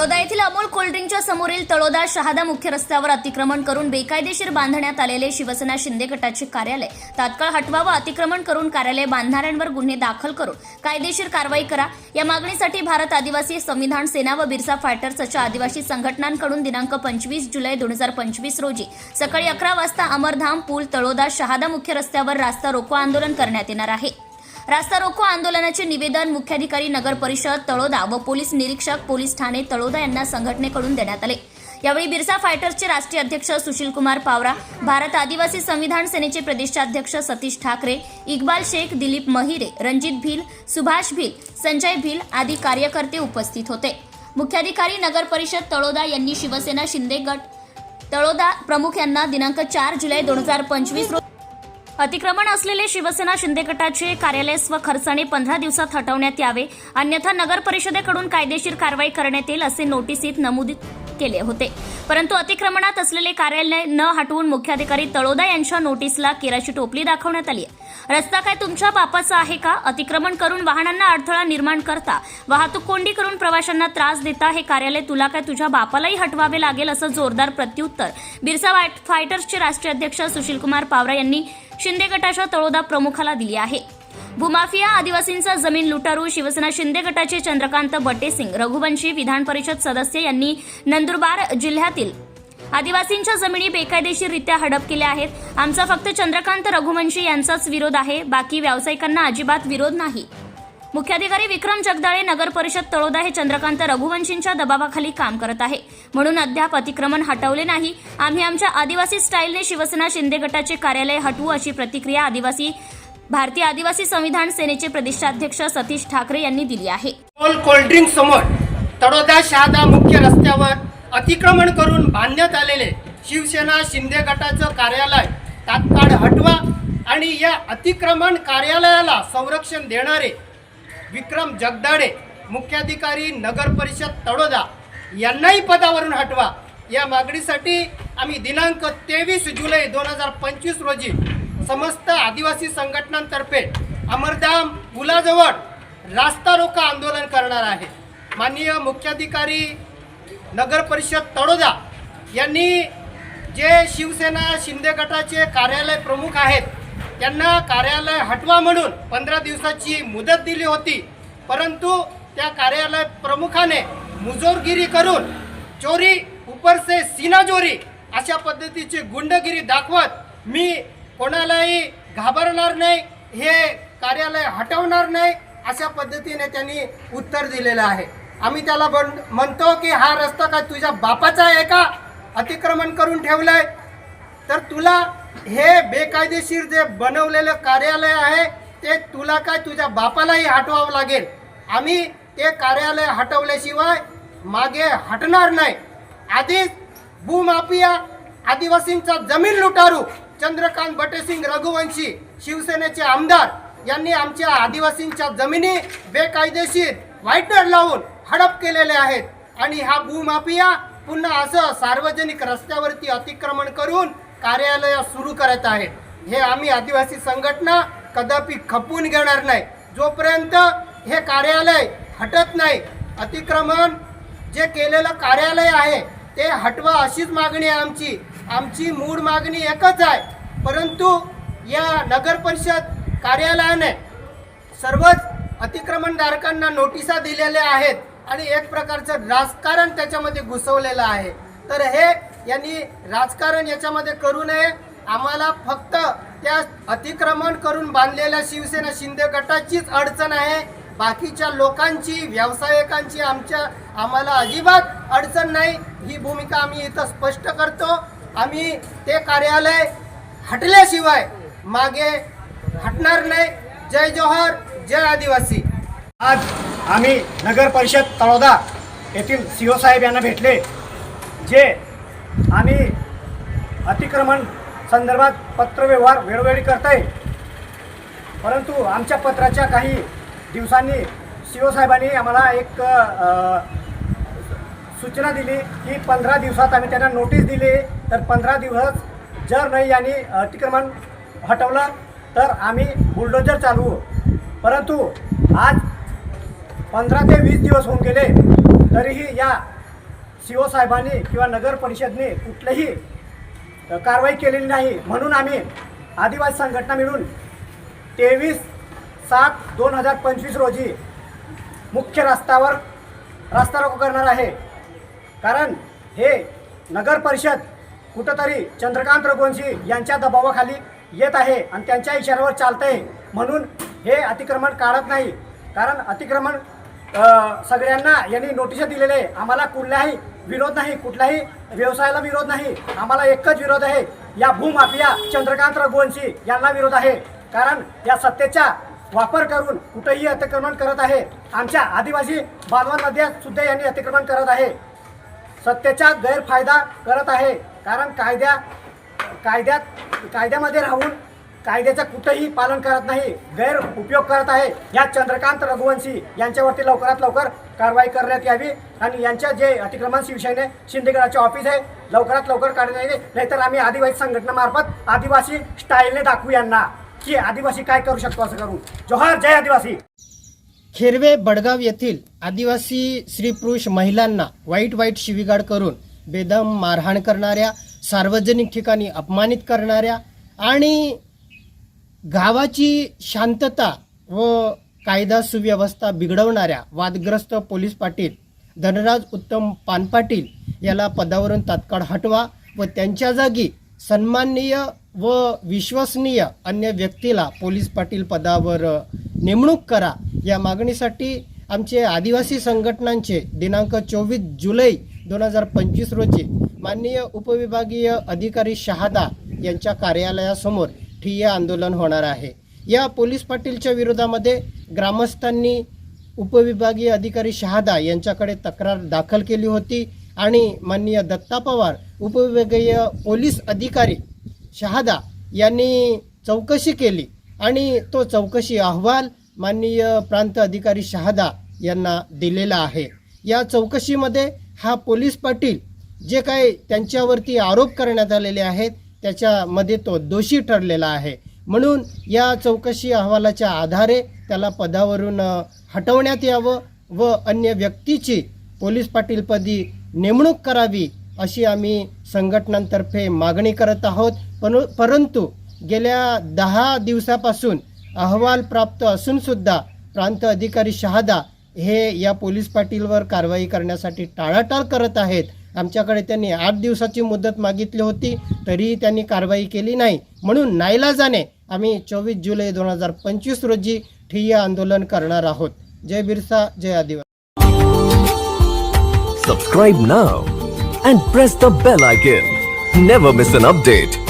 तळोदा येथील अमोल कोल्ड्रिंकच्या समोरील तळोदा शहादा मुख्य रस्त्यावर अतिक्रमण करून बेकायदेशीर बांधण्यात आलेले शिवसेना शिंदे गटाचे कार्यालय. तात्काळ हटवा व अतिक्रमण करून कार्यालय बांधणाऱ्यांवर गुन्हे दाखल करून कायदेशीर कारवाई करा. या मागणीसाठी भारत आदिवासी संविधान सेना व बिरसा फायटर्स अशा आदिवासी संघटनांकडून दिनांक पंचवीस जुलै दोन हजार पंचवीस रोजी सकाळी अकरा वाजता अमरधाम पूल तळोदा शहादा मुख्य रस्त्यावर रास्ता रोको आंदोलन करण्यात येणार आहे. रास्ता रोको आंदोलनाचे निवेदन मुख्याधिकारी नगर परिषद तळोदा व पोलीस निरीक्षक पोलीस ठाणे तळोदा यांना संघटनेकडून देण्यात आले. यावेळी बिरसा फायटर्सचे राष्ट्रीय अध्यक्ष सुशील कुमार पावरा भारत आदिवासी संविधान सेनेचे प्रदेशाध्यक्ष सतीश ठाकरे इक्बाल शेख दिलीप महिरे रणजित भील सुभाष भील संजय भील आदी कार्यकर्ते उपस्थित होते. मुख्याधिकारी नगर परिषद तळोदा यांनी शिवसेना शिंदे गट तळोदा प्रमुख यांना दिनांक चार जुलै दोन हजार पंचवीस रोजी अतिक्रमण असलेले शिवसेना शिंदे गटाचे कार्यालय स्व खर्चाने पंधरा दिवसात हटवण्यात यावे. अन्यथा नगर परिषदेकडून कायदेशीर कारवाई करण्यात येईल असे नोटिसीत नमूद केले होते. परंतु अतिक्रमणात असलेले कार्यालय न हटवून मुख्याधिकारी तळोदा यांच्या नोटीसला केराची टोपली दाखवण्यात आली आहे. रस्ता काय तुमच्या बापाचा आहे का? अतिक्रमण करून वाहनांना अडथळा निर्माण करता. वाहतूक कोंडी करून प्रवाशांना त्रास देता. हे कार्यालय तुला काय तुझ्या बापालाही हटवावे लागेल असं जोरदार प्रत्युत्तर. बिरसा फायटर्सचे राष्ट्रीय अध्यक्ष सुशीलकुमार पावरा यांनी शिंदे गटाच्या तळोदा प्रमुखाला दिली आहे. भूमाफिया आदिवासींचा जमीन लुटारू शिवसेना शिंदे गटाचे चंद्रकांत बटेसिंग रघुवंशी विधान परिषद सदस्य यांनी नंदुरबार जिल्ह्यातील आदिवासींच्या जमिनी बेकायदेशीररित्या हडप केल्या आहेत. आमचा फक्त चंद्रकांत रघुवंशी यांचाच विरोध आहे. बाकी व्यावसायिकांना अजिबात विरोध नाही. मुख्याधिकारी विक्रम जगदाळे नगर परिषद तळोदा हे चंद्रकांत रघुवंशींच्या दबावाखाली काम करत आहे. म्हणून अद्याप अतिक्रमण हटवले नाही. आम्ही आमच्या आदिवासी स्टाईलने शिवसेना शिंदे गटाचे कार्यालय हटवू अशी प्रतिक्रिया आदिवासी भारतीय आदिवासी संविधान सेनेचे प्रदेशाध्यक्ष सतीश ठाकरे यांनी दिली आहे. कोल्ड कोल्ड्रिंक समोर तडोदा शहादा मुख्य रस्त्यावर अतिक्रमण करून बांधण्यात आलेले शिवसेना शिंदे गटाचं कार्यालय तात्काळ हटवा आणि या अतिक्रमण कार्यालयाला संरक्षण देणारे विक्रम जगदाडे मुख्याधिकारी नगर परिषद तडोदा यांनाही पदावरून हटवा. या मागणीसाठी आम्ही दिनांक तेवीस जुलै दोन हजार पंचवीस रोजी समस्त आदिवासी संघटनांतर्फे अमरधाम पुलाजवळ रास्ता रोका आंदोलन करणार आहे. माननीय मुख्याधिकारी नगर परिषद तळोदा यांनी जे शिवसेना शिंदे गटाचे कार्यालय प्रमुख आहेत त्यांना कार्यालय हटवा म्हणून पंधरा दिवसाची मुदत दिली होती. परंतु त्या कार्यालय प्रमुखाने मुजोरगिरी करून चोरी उपरसे सीना चोरी अशा पद्धतीची गुंडगिरी दाखवत मी कोणालाही घाबरणार नाही हे कार्यालय हटवणार नाही अशा पद्धतीने त्यांनी उत्तर दिलेलं आहे. आम्ही त्याला बन म्हणतो की हा रस्ता काय तुझ्या बापाचा आहे का? अतिक्रमण करून ठेवलंय. तर तुला हे बेकायदेशीर जे बनवलेलं कार्यालय आहे ते तुला काय तुझ्या बापालाही हटवावं लागेल? आम्ही ते कार्यालय हटवल्याशिवाय मागे हटणार नाही. आधीच भूमाफिया आदिवासींचा जमीन लुटारू चंद्रकांत बटेसिंग रघुवंशी शिवसेनेचे आमदार यांनी आमच्या आदिवासींच्या जमिनी बेकायदेशीर वाईटनर लावून हडप केलेले आहेत. आणि हा भूमाफिया पुन्हा असं सार्वजनिक रस्त्यावरती अतिक्रमण करून कार्यालय सुरू करत आहेत. हे आम्ही आदिवासी संघटना कदापि खपवून घेणार नाही. जोपर्यंत हे कार्यालय हटत नाही अतिक्रमण जे केलेलं कार्यालय आहे ते हटवा अशीच मागणी आहे आमची. आमची मूळ मागणी एकच आहे. परंतु या नगर परिषद कार्यालयाने सर्वच अतिक्रमणधारकांना नोटिसा दिलेल्या आहेत. आणि एक प्रकारचं राजकारण त्याच्यामध्ये घुसवलेलं आहे. तर हे यांनी राजकारण याच्यामध्ये करू नये. आम्हाला फक्त त्या अतिक्रमण करून बांधलेल्या शिवसेना शिंदे गटाचीच अडचण आहे. बाकीच्या लोकांची व्यावसायिकांची आमच्या आम्हाला अजिबात अडचण नाही. ही भूमिका आम्ही इथं स्पष्ट करतो. आम्ही ते कार्यालय हटल्याशिवाय मागे हटणार नाही. जय जोहर जय आदिवासी. आज आम्ही नगर परिषद तळोदा येथील सी ओ साहेब यांना भेटले जे आम्ही अतिक्रमण संदर्भात पत्रव्यवहार वेळोवेळी करत आहे परंतु आमच्या पत्राच्या काही दिवसांनी सी ओ साहेबांनी आम्हाला एक आ, सूचना दिली की पंधरा दिवसात आम्ही त्यांना नोटीस दिली तर पंधरा दिवस जर नाही यांनी अतिक्रमण हटवलं तर आम्ही बुलडोजर चालवू. परंतु आज पंधरा ते वीस दिवस होऊन गेले तरीही या सी ओ साहेबांनी किंवा नगर परिषदने कुठलीही कारवाई केलेली नाही. म्हणून आम्ही आदिवासी संघटना मिळून तेवीस सात दोन हजार पंचवीस रोजी मुख्य रस्त्यावर रस्ता रोको करणार आहे. कारण हे नगर परिषद कुठंतरी चंद्रकांत रघुवंशी यांच्या दबावाखाली येत आहे आणि त्यांच्या इशाऱ्यावर चालतं आहे म्हणून हे अतिक्रमण काढत नाही. कारण अतिक्रमण सगळ्यांना यांनी नोटिसा दिलेले आहे. आम्हाला कुठलाही विरोध नाही कुठल्याही व्यवसायाला विरोध नाही. आम्हाला एकच विरोध आहे. या भूमाफिया चंद्रकांत रघुवंशी यांना विरोध आहे. कारण या सत्तेचा वापर करून कुठेही अतिक्रमण करत आहे. आमच्या आदिवासी बांधवांमध्ये सुद्धा यांनी अतिक्रमण करत आहे. सत्तेचा गैरफायदा करत आहे. कारण कायद्या कायद्यात कायद्यामध्ये राहून कायद्याचं कुठेही पालन करत नाही गैर उपयोग करत आहे. या चंद्रकांत रघुवंशी यांच्यावरती लवकरात लवकर कारवाई करण्यात यावी आणि यांच्या जे अतिक्रमण शिवसेने शिंदेगडाचे ऑफिस आहे लवकरात लवकर काढण्यात यावे. नाहीतर आम्ही आदिवासी संघटनेमार्फत आदिवासी स्टाईलने दाखवू यांना. की आदिवासी काय करू शकतो असं करू. जोहार जय आदिवासी. खेरवे बडगाव येथील आदिवासी स्त्री पुरुष महिलांना वाईट वाईट शिवीगाड करून बेदम मारहाण करणाऱ्या सार्वजनिक ठिकाणी अपमानित करणाऱ्या आणि गावाची शांतता व कायदा सुव्यवस्था बिघडवणाऱ्या वादग्रस्त पोलीस पाटील धनराज उत्तम पानपाटील याला पदावरून तात्काळ हटवा व त्यांच्या जागी सन्माननीय व विश्वसनीय अन्य व्यक्तीला पोलीस पाटील पदावर नेमणूक करा या मागणीसाठी आमचे आदिवासी संघटनांचे दिनांक चोवीस जुलै दोन हजार पंचवीस रोजी माननीय उपविभागीय अधिकारी शहादा यांच्या कार्यालयासमोर ठिय्या आंदोलन होणार आहे. या पोलीस पाटीलच्या विरोधामध्ये ग्रामस्थांनी उपविभागीय अधिकारी शहादा यांच्याकडे तक्रार दाखल केली होती आणि माननीय दत्ता पवार उपविभागीय पोलीस अधिकारी शहादा यांनी चौकशी केली आणि तो चौकशी अहवाल माननीय प्रांत अधिकारी शहादा यांना दिलेला आहे. या चौकशीमध्ये हा पोलीस पाटील जे काही त्यांच्यावरती आरोप करण्यात आलेले आहेत त्याच्यामध्ये तो दोषी ठरलेला आहे. म्हणून या चौकशी अहवालाच्या आधारे त्याला पदावरून हटवण्यात यावं व अन्य व्यक्तीची पोलीस पाटीलपदी नेमणूक करावी अशी आम्ही संघटनांतर्फे मागणी करत आहोत. पण परंतु गेल्या दहा दिवसापासून अहवाल प्राप्त असूनसुद्धा प्रांत अधिकारी शहादा हे या पोलीस पाटीलवर कारवाई करण्यासाठी टाळाटाळ करत आहेत. आमच्याकडे त्यांनी आठ दिवसाची मुदत मागितली होती तरीही त्यांनी कारवाई केली नाही. म्हणून नाईलाजाने आम्ही चोवीस जुलै दोन हजार पंचवीस रोजी ठिय्या आंदोलन करणार आहोत. जय बिरसा जय आदिवासी. Subscribe now and press the bell icon never miss an update